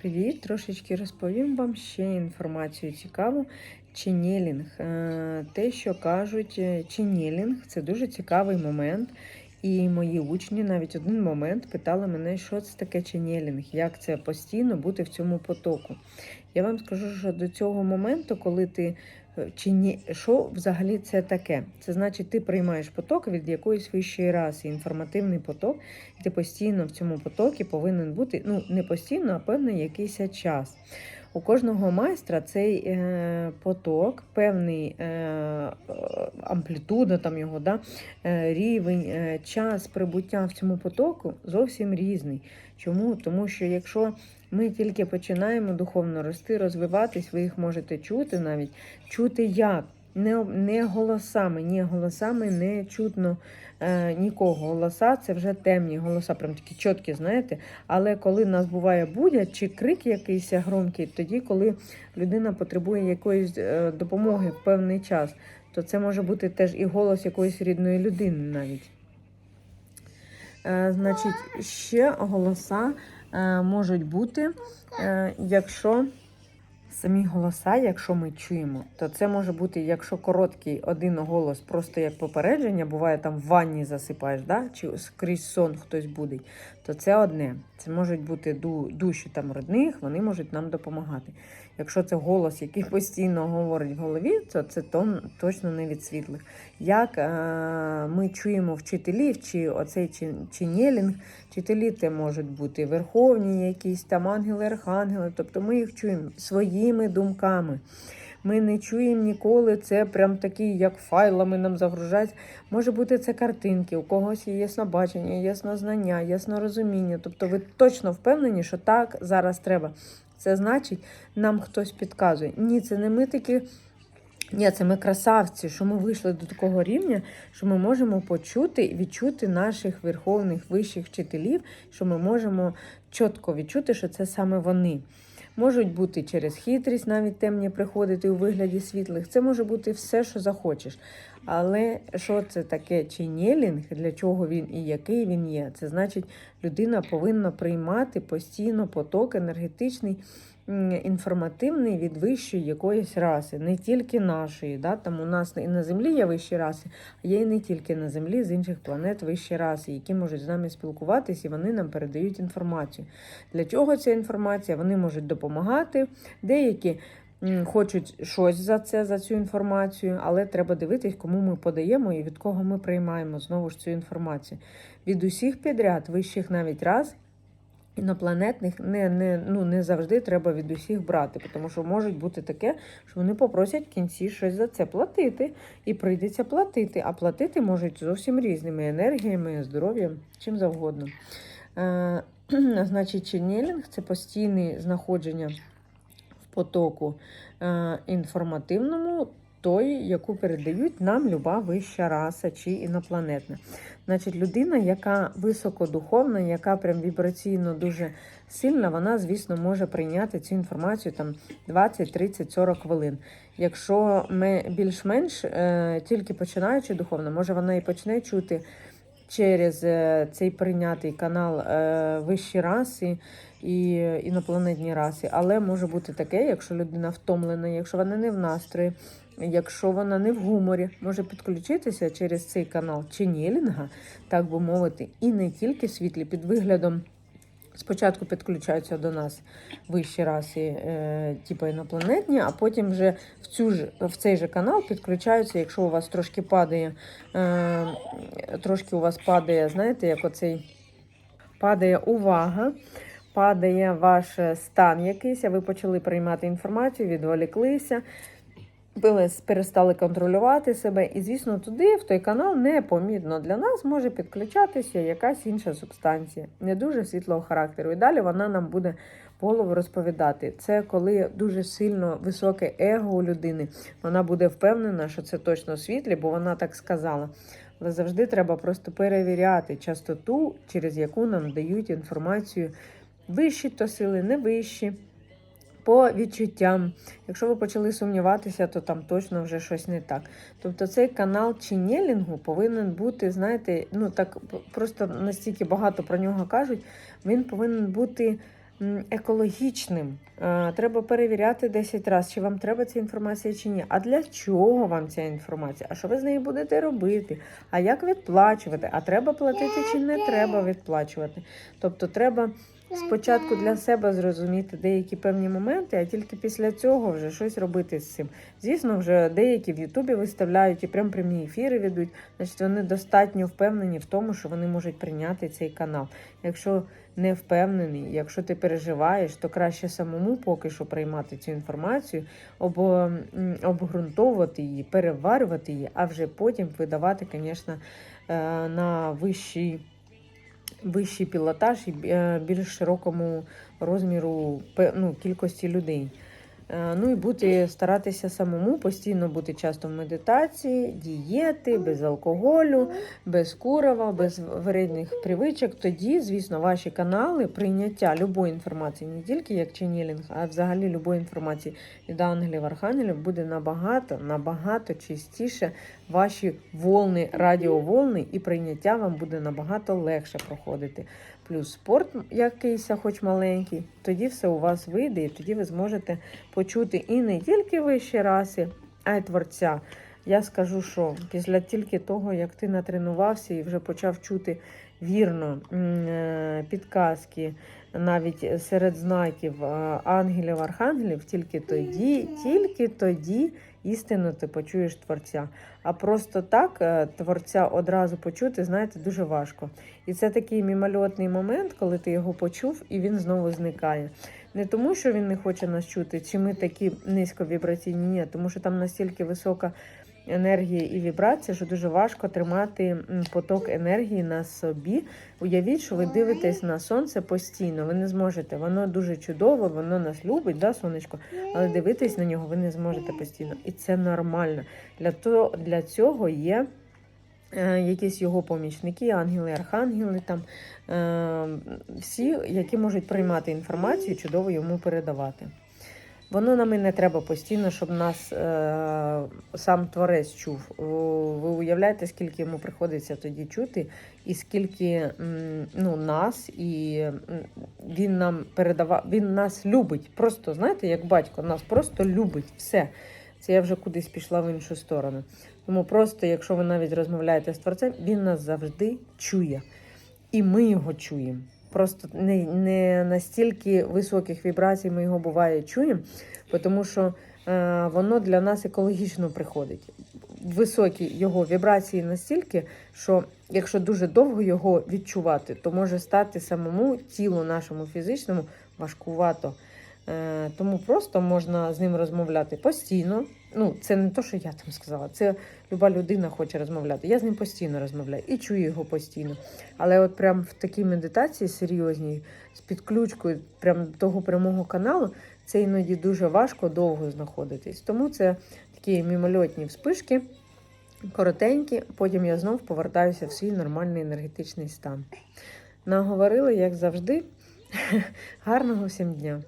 Привіт! Трошечки розповім вам ще інформацію цікаву. Ченнелінг. Е, Те, що кажуть, е, ченнелінг – це дуже цікавий момент. І мої учні навіть один момент питали мене, що це таке ченнелінг, як це постійно бути в цьому потоку. Я вам скажу, що до цього моменту, коли ти чи ні, що взагалі це таке? Це значить, ти приймаєш поток від якоїсь вищої раси, інформативний поток, і ти постійно в цьому потокі повинен бути, ну не постійно, а певний якийсь час. У кожного майстра цей е, поток, певний е, е, амплітуда там його, да, е, рівень, е, час прибуття в цьому потоку зовсім різний. Чому? Тому що якщо ми тільки починаємо духовно рости, розвиватись, ви їх можете чути навіть, чути як. Не, не голосами, ні, голосами не чутно е, нікого. Голоса це вже темні голоса, прям такі чіткі, знаєте. Але коли нас буває будять чи крик якийсь громкий, тоді, коли людина потребує якоїсь е, допомоги в певний час, то це може бути теж і голос якоїсь рідної людини навіть. Е, значить, ще голоса можуть бути, е, якщо самі голоса, якщо ми чуємо, то це може бути, якщо короткий один голос, просто як попередження, буває там в ванні засипаєш, да? чи скрізь сон хтось буде, то це одне. Це можуть бути душі там родних, вони можуть нам допомагати. Якщо це голос, який постійно говорить в голові, то це тон точно не від світлих. Як е, ми чуємо вчителів, чи оцей чи, ченнелінг, вчителі це можуть бути верховні, якісь там ангели, архангели, тобто ми їх чуємо своїми думками. Ми не чуємо ніколи це прям такі, як файлами нам загружають. Може бути це картинки, у когось є яснобачення, яснознання, яснорозуміння. Тобто ви точно впевнені, що так зараз треба. Це значить, нам хтось підказує. Ні, це не ми такі. Ні, це ми красавці, що ми вийшли до такого рівня, що ми можемо почути і відчути наших верховних вищих вчителів, що ми можемо чітко відчути, що це саме вони. Можуть бути через хитрість, навіть темні приходити у вигляді світлих. Це може бути все, що захочеш. Але що це таке ченнелінг, для чого він і який він є? Це значить, людина повинна приймати постійно поток енергетичний, інформативний від вищої якоїсь раси, не тільки нашої. Да? Там у нас і на землі є вищі раси, а є і не тільки на землі, з інших планет вищі раси, які можуть з нами спілкуватись, і вони нам передають інформацію. Для чого ця інформація? Вони можуть допомагати. Деякі хочуть щось за це, за цю інформацію, але треба дивитись, кому ми подаємо і від кого ми приймаємо знову ж цю інформацію. Від усіх підряд, вищих навіть раз. Інопланетних не, не, ну, не завжди треба від усіх брати, тому що може бути таке, що вони попросять в кінці щось за це платити, і прийдеться платити. А платити можуть зовсім різними енергіями, здоров'ям, чим завгодно. Е, значить, ченнелінг – це постійне знаходження в потоку е, інформативному, той, яку передають нам люба вища раса чи інопланетна. Значить, людина, яка високодуховна, яка прям вібраційно дуже сильна, вона, звісно, може прийняти цю інформацію там 20, 30, 40 хвилин. Якщо ми більш-менш е, тільки починаючи духовно, може вона і почне чути через е, цей прийнятий канал е, вищі раси і інопланетні раси. Але може бути таке, якщо людина втомлена, якщо вона не в настрої, якщо вона не в гуморі, може підключитися через цей канал ченнелінга, так би мовити, і не тільки світлі під виглядом. Спочатку підключаються до нас вищі раси, е, типу інопланетні, а потім вже в, цю ж, в цей же канал підключаються, якщо у вас трошки падає, е, трошки у вас падає, знаєте, як оцей падає увага, падає ваш стан якийсь, а ви почали приймати інформацію, відволіклися, перестали контролювати себе. І, звісно, туди, в той канал, непомітно для нас може підключатися якась інша субстанція, не дуже світлого характеру. І далі вона нам буде голову розповідати. Це коли дуже сильно високе его у людини. Вона буде впевнена, що це точно світлі, бо вона так сказала. Але завжди треба просто перевіряти частоту, через яку нам дають інформацію. Вищі то сили, не вищі по відчуттям. Якщо ви почали сумніватися, то там точно вже щось не так. Тобто цей канал ченнелінгу повинен бути, знаєте, ну так просто настільки багато про нього кажуть, він повинен бути екологічним. Треба перевіряти 10 разів, чи вам треба ця інформація чи ні. А для чого вам ця інформація? А що ви з нею будете робити? А як відплачувати? А треба платити чи не треба відплачувати? Тобто треба спочатку для себе зрозуміти деякі певні моменти, а тільки після цього вже щось робити з цим. Звісно, вже деякі в Ютубі виставляють і прям прямі ефіри ведуть. Значить, вони достатньо впевнені в тому, що вони можуть прийняти цей канал. Якщо не впевнений, якщо ти переживаєш, то краще самому поки що приймати цю інформацію, об, обґрунтовувати її, переварювати її, а вже потім видавати, звісно, е, на вищий вищий пілотаж і е, більш широкому розміру ну, кількості людей. Е, Ну і бути старатися самому постійно бути часто в медитації, дієти, без алкоголю, без курива, без вредних привичок. Тоді, звісно, ваші канали прийняття любої інформації, не тільки як ченнелінг, а взагалі любої інформації від ангелів, архангелів буде набагато, набагато чистіше. Ваші волни, радіоволни і прийняття вам буде набагато легше проходити. Плюс спорт якийсь, хоч маленький, тоді все у вас вийде, і тоді ви зможете почути і не тільки вищі раси, а й творця. Я скажу, що після тільки того, як ти натренувався і вже почав чути вірно е, підказки, навіть серед знаків е, ангелів, архангелів, тільки тоді, тільки тоді істинно ти почуєш творця. А просто так е, творця одразу почути, знаєте, дуже важко. І це такий мімольотний момент, коли ти його почув, і він знову зникає. Не тому, що він не хоче нас чути, чи ми такі низьковібраційні, ні, тому що там настільки висока енергія і вібрація, що дуже важко тримати поток енергії на собі. Уявіть, що ви дивитесь на сонце постійно. Ви не зможете. Воно дуже чудове, воно нас любить, да, сонечко, але дивитись на нього ви не зможете постійно. І це нормально. Для, то, для цього є. е, Якісь його помічники, ангели, архангели, там е, всі, які можуть приймати інформацію, чудово йому передавати. Воно нам і не треба постійно, щоб нас е, сам творець чув. Ви уявляєте, скільки йому приходиться тоді чути, і скільки ну, нас, і він нам передавав, він нас любить. Просто знаєте, як батько, нас просто любить все. Це я вже кудись пішла в іншу сторону. Тому просто, якщо ви навіть розмовляєте з творцем, він нас завжди чує. І ми його чуємо. Просто не, не настільки високих вібрацій ми його буває чуємо, тому що е, воно для нас екологічно приходить. Високі його вібрації настільки, що якщо дуже довго його відчувати, то може стати самому тілу нашому фізичному важкувато. Е, тому просто можна з ним розмовляти постійно. Ну, це не то, що я там сказала, це люба людина хоче розмовляти. Я з ним постійно розмовляю і чую його постійно. Але от прям в такій медитації серйозній, з підключкою прям того прямого каналу, це іноді дуже важко довго знаходитись. Тому це такі мімольотні вспишки, коротенькі, потім я знов повертаюся в свій нормальний енергетичний стан. Наговорила, як завжди. Гарного всім дня!